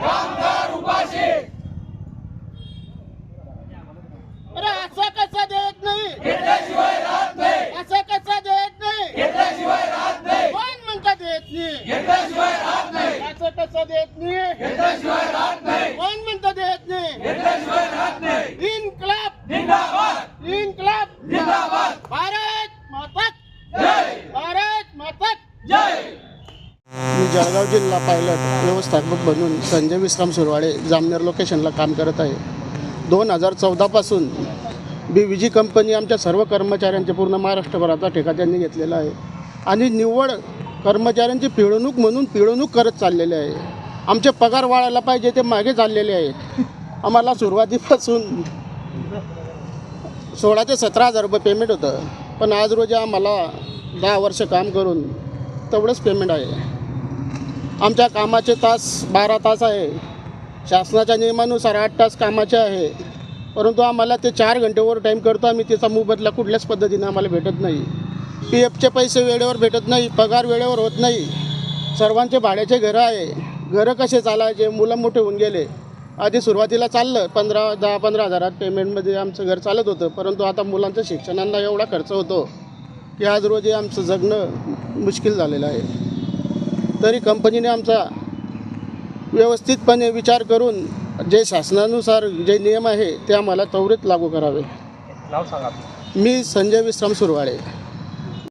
ठेकेदार तुपाशी अरे असं कसं देत नाही? असं कसं देत नाही? कोण म्हणतं देत नाही? असं कसं देत नाही? कोण म्हणतं देत नाही? इन्कलाब. इन्कलाब. भारत मातक भारत मातक मी जळगाव जिल्हा पायलट व्यवस्थापक बनून संजय विश्राम सुरवाडे जामनेर लोकेशनला काम करत आहे. दोन हजार चौदापासून बी वी जी कंपनी आमच्या सर्व कर्मचाऱ्यांचे पूर्ण महाराष्ट्रभराचा ठेका त्यांनी घेतलेला आहे. आणि निव्वळ कर्मचाऱ्यांची पिळवणूक म्हणून पिळवणूक करत चाललेले आहे. आमचे पगार वाढायला पाहिजे ते मागे चाललेले आहेत आम्हाला सुरुवातीपासून सोळा ते सतरा हजार रुपये पेमेंट होतं. पण आज रोजी आम्हाला दहा वर्ष काम करून तेवढंच पेमेंट आहे. आमच्या कामाचे तास बारा तास आहे. शासनाच्या नियमानुसार आठ तास कामाचे आहे. परंतु आम्हाला ते चार घंटे ओव्हर टाईम करतो. आम्ही त्याचा मोबदला कुठल्याच पद्धतीने आम्हाला भेटत नाही. पी एफचे पैसे वेळेवर भेटत नाही. पगार वेळेवर होत नाही. सर्वांचे भाड्याचे घरं आहे. घरं कसे चालायचे? मुलं मोठे होऊन गेले. आधी सुरुवातीला चाललं. पंधरा दहा पंधरा हजारात पेमेंटमध्ये आमचं घर चालत होतं. परंतु आता मुलांचं शिक्षणांना एवढा खर्च होतो की आज रोजी आमचं जगणं मुश्किल झालेलं आहे. तरी कंपनीने आमचा व्यवस्थितपणे विचार करून जे शासनानुसार जे नियम आहे ते आम्हाला त्वरित लागू करावे. नाव सांगा. मी संजय विश्राम सुरवाडे.